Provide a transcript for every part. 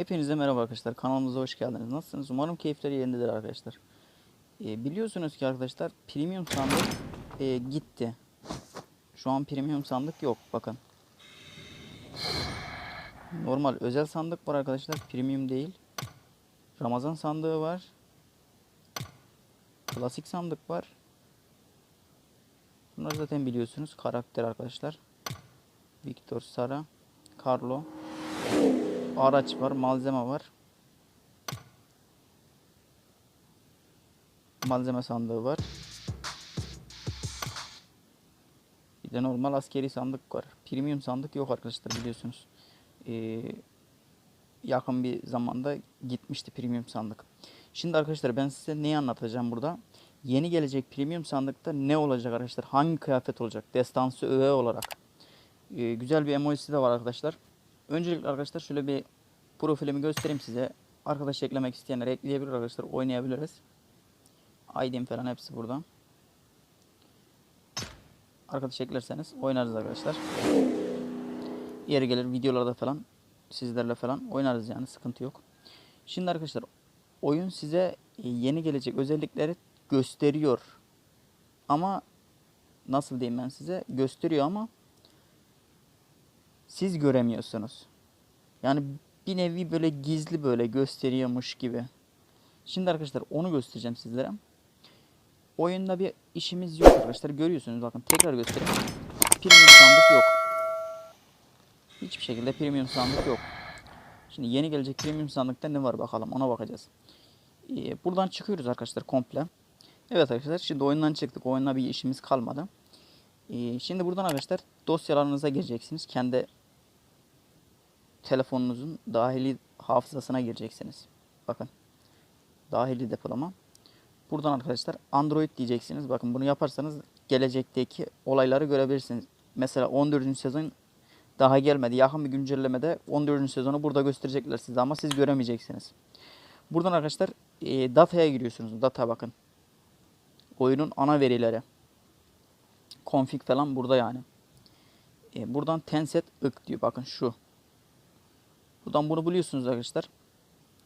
Hepinize merhaba arkadaşlar. Kanalımıza hoş geldiniz. Nasılsınız? Umarım keyifleri yerindedir arkadaşlar. Ee, biliyorsunuz ki arkadaşlar premium sandık e, gitti. Şu an premium sandık yok. Bakın. Normal özel sandık var arkadaşlar. Premium değil. Ramazan sandığı var. Klasik sandık var. Bunları zaten biliyorsunuz. Karakter arkadaşlar. Victor Sara. Carlo. Araç var. Malzeme var. Malzeme sandığı var. Bir de normal askeri sandık var. Premium sandık yok arkadaşlar biliyorsunuz. Ee, yakın bir zamanda gitmişti premium sandık. Şimdi arkadaşlar ben size neyi anlatacağım burada? Yeni gelecek premium sandıkta ne olacak arkadaşlar? Hangi kıyafet olacak? Destansı öğe olarak. Ee, güzel bir emojisi de var arkadaşlar. Öncelikle arkadaşlar şöyle bir profilimi göstereyim size. Arkadaş eklemek isteyenler ekleyebilir arkadaşlar. Oynayabiliriz. ID'm falan hepsi burada. Arkadaş eklerseniz oynarız arkadaşlar. Yeri gelir videolarda falan sizlerle falan oynarız yani sıkıntı yok. Şimdi arkadaşlar oyun size yeni gelecek özellikleri gösteriyor. Ama nasıl diyeyim ben size gösteriyor ama siz göremiyorsunuz. Yani bir nevi böyle gizli böyle gösteriyormuş gibi. Şimdi arkadaşlar onu göstereceğim sizlere. Oyunda bir işimiz yok arkadaşlar. Görüyorsunuz bakın tekrar göstereyim. Premium sandık yok. Hiçbir şekilde premium sandık yok. Şimdi yeni gelecek premium sandıkta ne var bakalım ona bakacağız. Ee, buradan çıkıyoruz arkadaşlar komple. Evet arkadaşlar şimdi oyundan çıktık. Oyunla bir işimiz kalmadı. Ee, şimdi buradan arkadaşlar dosyalarınıza gireceksiniz. Kendi telefonunuzun dahili hafızasına gireceksiniz. Bakın. Dahili depolama. Buradan arkadaşlar Android diyeceksiniz. Bakın bunu yaparsanız gelecekteki olayları görebilirsiniz. Mesela 14. sezon daha gelmedi. Yakın bir güncellemede 14. sezonu burada gösterecekler size ama siz göremeyeceksiniz. Buradan arkadaşlar e, dataya giriyorsunuz. Data bakın. Oyunun ana verileri. Config falan burada yani. E, buradan Tenset ık diyor. Bakın şu. Buradan bunu buluyorsunuz arkadaşlar.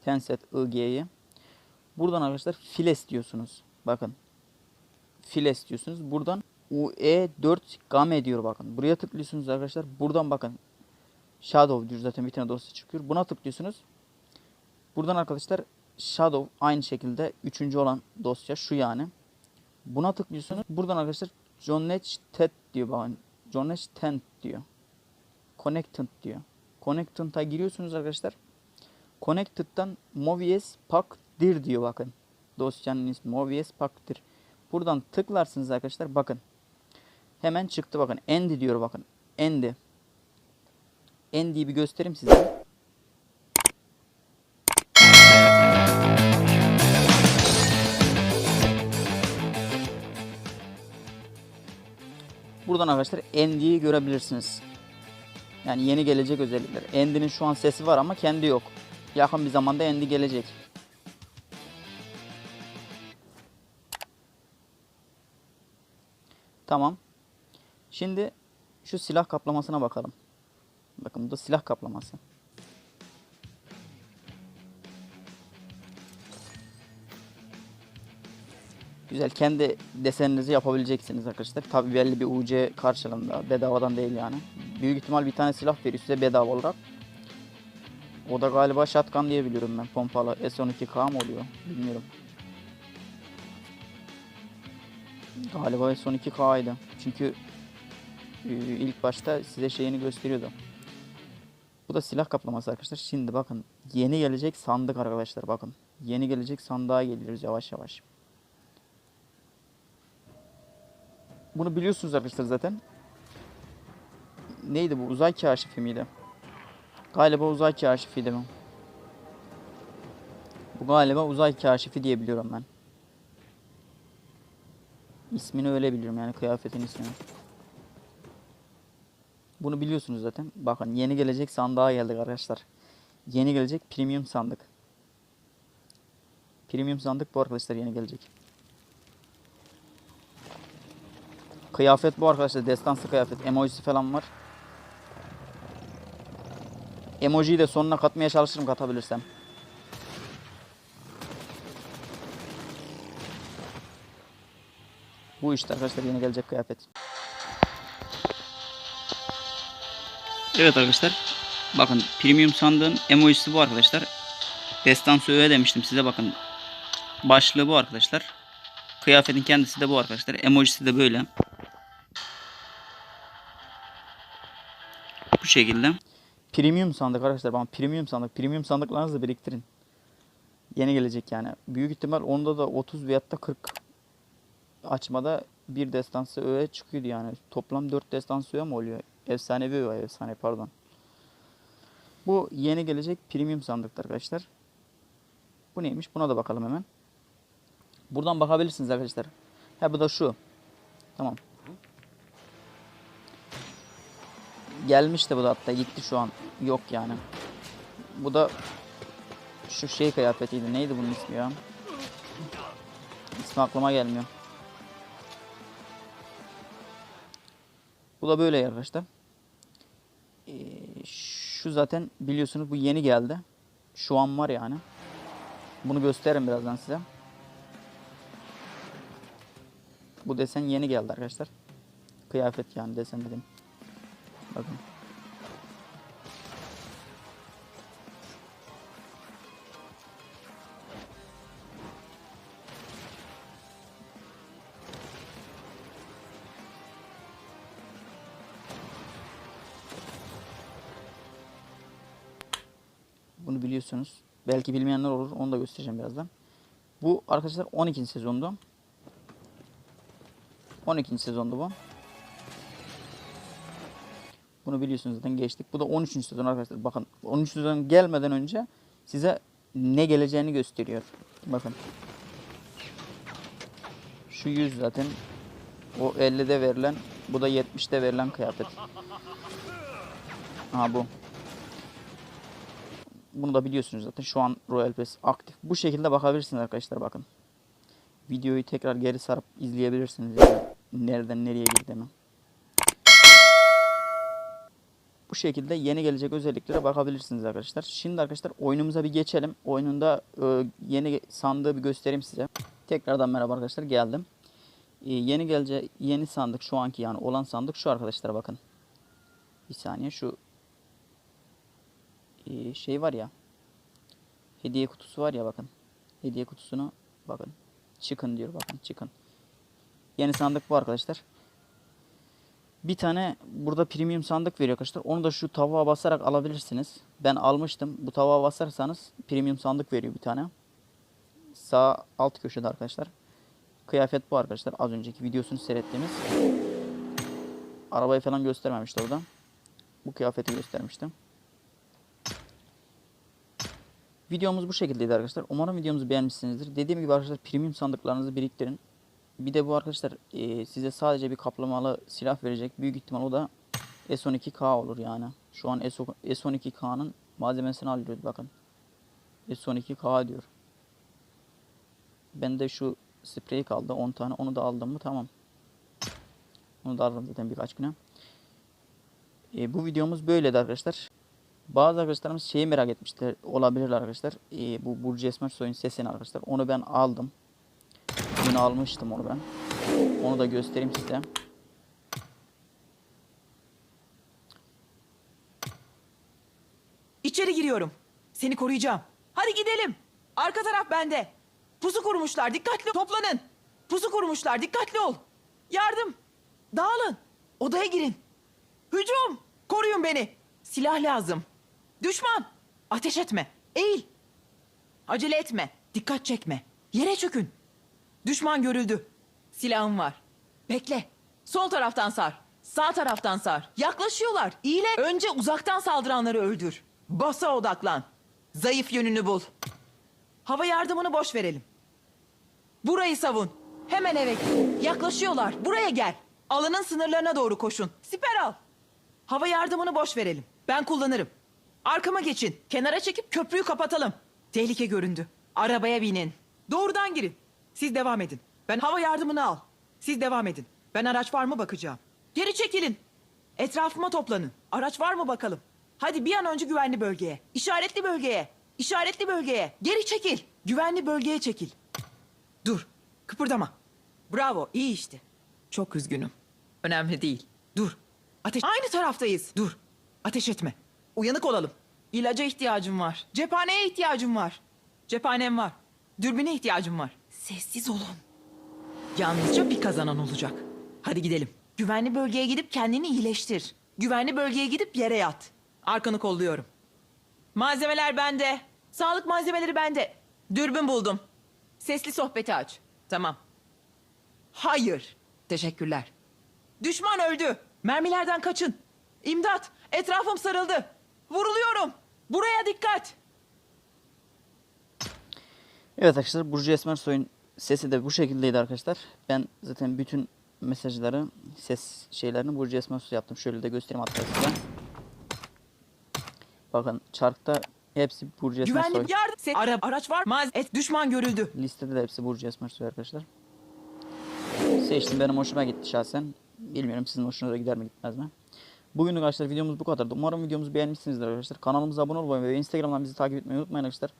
Tenset IG'yi. Buradan arkadaşlar files diyorsunuz. Bakın. Files diyorsunuz. Buradan UE4 game diyor bakın. Buraya tıklıyorsunuz arkadaşlar. Buradan bakın. Shadow diyor zaten bir tane dosya çıkıyor. Buna tıklıyorsunuz. Buradan arkadaşlar Shadow aynı şekilde üçüncü olan dosya şu yani. Buna tıklıyorsunuz. Buradan arkadaşlar John TED diyor bakın. John 10 diyor. Connected diyor. Connected'a giriyorsunuz arkadaşlar. Connected'dan Movies Pack dir diyor bakın. Dosyanın ismi Movies Pack dir. Buradan tıklarsınız arkadaşlar bakın. Hemen çıktı bakın. Endi diyor bakın. Endi. Endi'yi bir göstereyim size. Buradan arkadaşlar Endi'yi görebilirsiniz. Yani yeni gelecek özellikler. Endi'nin şu an sesi var ama kendi yok. Yakın bir zamanda Endi gelecek. Tamam. Şimdi şu silah kaplamasına bakalım. Bakın bu da silah kaplaması. Güzel. Kendi deseninizi yapabileceksiniz arkadaşlar. Tabi belli bir UC karşılığında. Bedavadan değil yani. Büyük ihtimal bir tane silah veriyor size bedava olarak. O da galiba shotgun diye biliyorum ben. Pompalı S12K mı oluyor? Bilmiyorum. Galiba S12K'ydı. Çünkü e, ilk başta size şeyini gösteriyordu. Bu da silah kaplaması arkadaşlar. Şimdi bakın yeni gelecek sandık arkadaşlar bakın. Yeni gelecek sandığa geliyoruz yavaş yavaş. Bunu biliyorsunuz arkadaşlar zaten. Neydi bu? Uzay kaşifi miydi? Galiba uzay kaşifiydi bu. Bu galiba uzay kaşifi diye biliyorum ben. İsmini öyle biliyorum yani kıyafetin ismini. Bunu biliyorsunuz zaten. Bakın yeni gelecek sandığa geldik arkadaşlar. Yeni gelecek premium sandık. Premium sandık bu arkadaşlar yeni gelecek. Kıyafet bu arkadaşlar. Destansı kıyafet. Emojisi falan var. Emojiyi de sonuna katmaya çalışırım katabilirsem. Bu işte arkadaşlar yeni gelecek kıyafet. Evet arkadaşlar. Bakın premium sandığın emojisi bu arkadaşlar. Destansı öğe demiştim size bakın. Başlığı bu arkadaşlar. Kıyafetin kendisi de bu arkadaşlar. Emojisi de böyle. Bu şekilde. Premium sandık arkadaşlar. Bana premium sandık. Premium sandıklarınızı biriktirin. Yeni gelecek yani. Büyük ihtimal onda da 30 veyahut da 40 açmada bir destansı öğe çıkıyordu yani. Toplam 4 destansı öğe mi oluyor? Efsanevi öğe, efsane pardon. Bu yeni gelecek premium sandıktır arkadaşlar. Bu neymiş? Buna da bakalım hemen. Buradan bakabilirsiniz arkadaşlar. Ha bu da şu. Tamam. Gelmişti bu da hatta gitti şu an. Yok yani. Bu da şu şey kıyafetiydi. Neydi bunun ismi ya? İsmi aklıma gelmiyor. Bu da böyle arkadaşlar. Ee, şu zaten biliyorsunuz bu yeni geldi. Şu an var yani. Bunu gösteririm birazdan size. Bu desen yeni geldi arkadaşlar. Kıyafet yani desen dedim. Bakın. Bunu biliyorsunuz. Belki bilmeyenler olur. Onu da göstereceğim birazdan. Bu arkadaşlar 12. sezondu. 12. sezondu bu. Bunu biliyorsunuz zaten geçtik. Bu da 13. sezon arkadaşlar. Bakın 13. sezon gelmeden önce size ne geleceğini gösteriyor. Bakın. Şu 100 zaten o 50'de verilen bu da 70'te verilen kıyafet. Aha bu. Bunu da biliyorsunuz zaten. Şu an Royal Pass aktif. Bu şekilde bakabilirsiniz arkadaşlar bakın. Videoyu tekrar geri sarıp izleyebilirsiniz. Yani nereden nereye girdiğimi. Bu şekilde yeni gelecek özelliklere bakabilirsiniz arkadaşlar. Şimdi arkadaşlar oyunumuza bir geçelim. Oyununda e, yeni sandığı bir göstereyim size. Tekrardan merhaba arkadaşlar geldim. E, yeni gelecek yeni sandık şu anki yani olan sandık şu arkadaşlar bakın. Bir saniye şu e, şey var ya. Hediye kutusu var ya bakın. Hediye kutusunu bakın. Çıkın diyor bakın çıkın. Yeni sandık bu arkadaşlar. Bir tane burada premium sandık veriyor arkadaşlar. Onu da şu tavuğa basarak alabilirsiniz. Ben almıştım. Bu tavuğa basarsanız premium sandık veriyor bir tane. Sağ alt köşede arkadaşlar. Kıyafet bu arkadaşlar. Az önceki videosunu seyrettiğimiz. Arabayı falan göstermemişti orada. Bu kıyafeti göstermiştim. Videomuz bu şekildeydi arkadaşlar. Umarım videomuzu beğenmişsinizdir. Dediğim gibi arkadaşlar premium sandıklarınızı biriktirin. Bir de bu arkadaşlar e, size sadece bir kaplamalı silah verecek. Büyük ihtimal o da S12K olur yani. Şu an S12K'nın malzemesini alıyoruz bakın. S12K diyor. Bende şu sprey kaldı 10 tane. Onu da aldım mı tamam. Onu da alırım zaten birkaç güne. E, bu videomuz böyleydi arkadaşlar. Bazı arkadaşlarımız şeyi merak etmişler olabilirler arkadaşlar. E, bu Burcu Esmer Soy'un sesini arkadaşlar. Onu ben aldım. Dün almıştım onu ben. Onu da göstereyim size. İçeri giriyorum. Seni koruyacağım. Hadi gidelim. Arka taraf bende. Pusu kurmuşlar. Dikkatli toplanın. Pusu kurmuşlar. Dikkatli ol. Yardım. Dağılın. Odaya girin. Hücum. Koruyun beni. Silah lazım. Düşman. Ateş etme. Eğil. Acele etme. Dikkat çekme. Yere çökün. Düşman görüldü. Silahım var. Bekle. Sol taraftan sar. Sağ taraftan sar. Yaklaşıyorlar. İyile. Önce uzaktan saldıranları öldür. Basa odaklan. Zayıf yönünü bul. Hava yardımını boş verelim. Burayı savun. Hemen eve git. Yaklaşıyorlar. Buraya gel. Alanın sınırlarına doğru koşun. Siper al. Hava yardımını boş verelim. Ben kullanırım. Arkama geçin. Kenara çekip köprüyü kapatalım. Tehlike göründü. Arabaya binin. Doğrudan girin. Siz devam edin. Ben hava yardımını al. Siz devam edin. Ben araç var mı bakacağım. Geri çekilin. Etrafıma toplanın. Araç var mı bakalım. Hadi bir an önce güvenli bölgeye. İşaretli bölgeye. İşaretli bölgeye. Geri çekil. Güvenli bölgeye çekil. Dur. Kıpırdama. Bravo. iyi işte. Çok üzgünüm. Önemli değil. Dur. Ateş. Aynı taraftayız. Dur. Ateş etme. Uyanık olalım. İlaca ihtiyacım var. Cephaneye ihtiyacım var. Cephanem var. Dürbüne ihtiyacım var. Sessiz olun. Yalnızca bir kazanan olacak. Hadi gidelim. Güvenli bölgeye gidip kendini iyileştir. Güvenli bölgeye gidip yere yat. Arkanı kolluyorum. Malzemeler bende. Sağlık malzemeleri bende. Dürbün buldum. Sesli sohbeti aç. Tamam. Hayır. Teşekkürler. Düşman öldü. Mermilerden kaçın. İmdat. Etrafım sarıldı. Vuruluyorum. Buraya dikkat. Evet arkadaşlar Burcu Esmersoy'un sesi de bu şekildeydi arkadaşlar. Ben zaten bütün mesajları, ses şeylerini Burcu Esmersoy yaptım. Şöyle de göstereyim hatta size. Bakın çarkta hepsi Burcu Esmersoy. Güvenli yardım. Se- Ara araç var. Maz et düşman görüldü. Listede de hepsi Burcu Esmersoy arkadaşlar. Seçtim benim hoşuma gitti şahsen. Bilmiyorum sizin hoşunuza gider mi gitmez mi? Bugünlük arkadaşlar videomuz bu kadardı. Umarım videomuzu beğenmişsinizdir arkadaşlar. Kanalımıza abone olmayı ve Instagram'dan bizi takip etmeyi unutmayın arkadaşlar.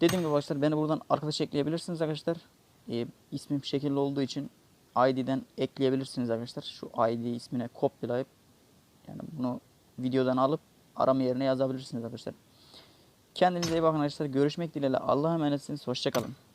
Dediğim gibi arkadaşlar beni buradan arkadaş ekleyebilirsiniz arkadaşlar. Ee, ismim şekilli olduğu için ID'den ekleyebilirsiniz arkadaşlar. Şu ID ismine kopyalayıp yani bunu videodan alıp arama yerine yazabilirsiniz arkadaşlar. Kendinize iyi bakın arkadaşlar. Görüşmek dileğiyle. Allah'a emanetsiniz. Hoşçakalın.